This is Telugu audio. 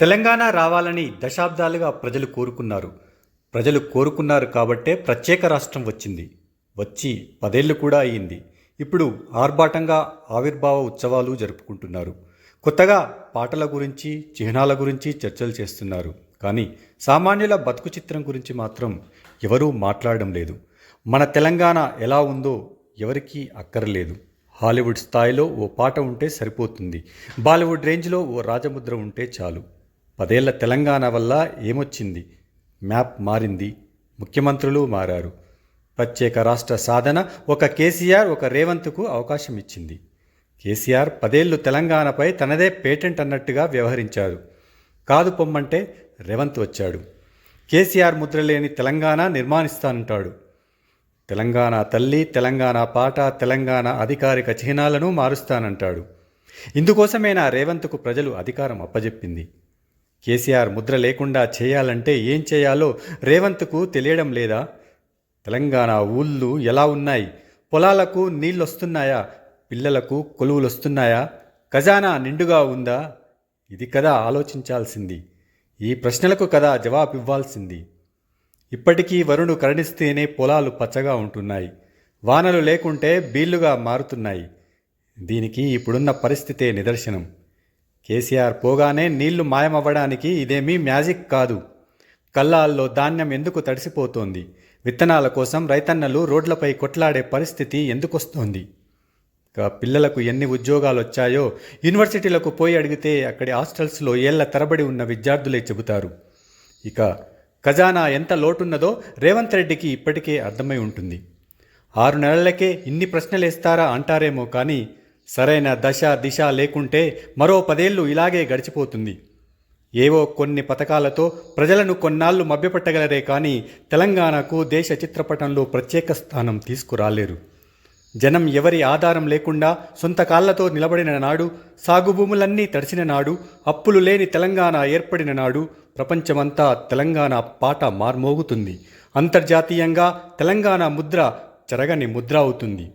తెలంగాణ రావాలని దశాబ్దాలుగా ప్రజలు కోరుకున్నారు. ప్రజలు కోరుకున్నారు కాబట్టే ప్రత్యేక రాష్ట్రం వచ్చింది. వచ్చి పదేళ్ళు కూడా అయ్యింది. ఇప్పుడు ఆర్భాటంగా ఆవిర్భావ ఉత్సవాలు జరుపుకుంటున్నారు. కొత్తగా పాటల గురించి చిహ్నాల గురించి చర్చలు చేస్తున్నారు. కానీ సామాన్యుల బతుకు చిత్రం గురించి మాత్రం ఎవరూ మాట్లాడడం లేదు. మన తెలంగాణ ఎలా ఉందో ఎవరికీ అక్కర్లేదు. హాలీవుడ్ స్థాయిలో ఓ పాట ఉంటే సరిపోతుంది. బాలీవుడ్ రేంజ్లో ఓ రాజముద్ర ఉంటే చాలు. పదేళ్ళ తెలంగాణ వల్ల ఏమొచ్చింది? మ్యాప్ మారింది. ముఖ్యమంత్రులు మారారు. ప్రత్యేక రాష్ట్ర సాధన ఒక కేసీఆర్ ఒక రేవంత్కు అవకాశం ఇచ్చింది. కేసీఆర్ పదేళ్ళు తెలంగాణపై తనదే పేటెంట్ అన్నట్టుగా వ్యవహరించారు కాదు పొమ్మంటే రేవంత్ వచ్చాడు. కేసీఆర్ ముద్రలేని తెలంగాణ నిర్మాణిస్తానంటాడు. తెలంగాణ తల్లి తెలంగాణ పాట తెలంగాణ అధికారిక చిహ్నాలను మారుస్తానంటాడు. ఇందుకోసమేనా రేవంత్కు ప్రజలు అధికారం అప్పజెప్పింది? కేసీఆర్ ముద్ర లేకుండా చేయాలంటే ఏం చేయాలో రేవంత్కు తెలియడం లేదా? తెలంగాణ ఊళ్ళు ఎలా ఉన్నాయి? పొలాలకు నీళ్ళొస్తున్నాయా? పిల్లలకు కొలువులొస్తున్నాయా? ఖజానా నిండుగా ఉందా? ఇది కదా ఆలోచించాల్సింది. ఈ ప్రశ్నలకు కదా జవాబు ఇవ్వాల్సింది ఇప్పటికీ వరుణు కరణిస్తేనే పొలాలు పచ్చగా ఉంటున్నాయి. వానలు లేకుంటే బీళ్ళుగా మారుతున్నాయి. దీనికి ఇప్పుడున్న పరిస్థితే నిదర్శనం. కేసీఆర్ పోగానే నీళ్ళు మాయమవ్వడానికి ఇదేమీ మ్యాజిక్ కాదు. కల్లాల్లో ధాన్యం ఎందుకు తడిసిపోతోంది? విత్తనాల కోసం రైతన్నలు రోడ్లపై కొట్లాడే పరిస్థితి ఎందుకొస్తోంది? ఇక పిల్లలకు ఎన్ని ఉద్యోగాలు వచ్చాయో యూనివర్సిటీలకు పోయి అడిగితే అక్కడి హాస్టల్స్లో ఏళ్ళ తరబడి ఉన్న విద్యార్థులే చెబుతారు. ఇక ఖజానా ఎంత లోటున్నదో రేవంత్ రెడ్డికి ఇప్పటికే అర్థమై ఉంటుంది. ఆరు నెలలకే ఇన్ని ప్రశ్నలేస్తారా అంటారేమో కానీ సరైన దశ దిశ లేకుంటే మరో పదేళ్ళు ఇలాగే గడిచిపోతుంది. ఏవో కొన్ని పథకాలతో ప్రజలను కొన్నాళ్ళు మభ్యపెట్టగలరే కానీ తెలంగాణకు దేశ చిత్రపటంలో ప్రత్యేక స్థానం తీసుకురాలేరు. జనం ఎవరి ఆధారం లేకుండా సొంత కాళ్ళతో నిలబడిన నాడు సాగుభూములన్నీ తడిచిన తడిసిన నాడు అప్పులు లేని తెలంగాణ ఏర్పడిన నాడు ప్రపంచమంతా తెలంగాణ పాట మార్మోగుతుంది. అంతర్జాతీయంగా తెలంగాణ ముద్ర చెరగని ముద్ర అవుతుంది.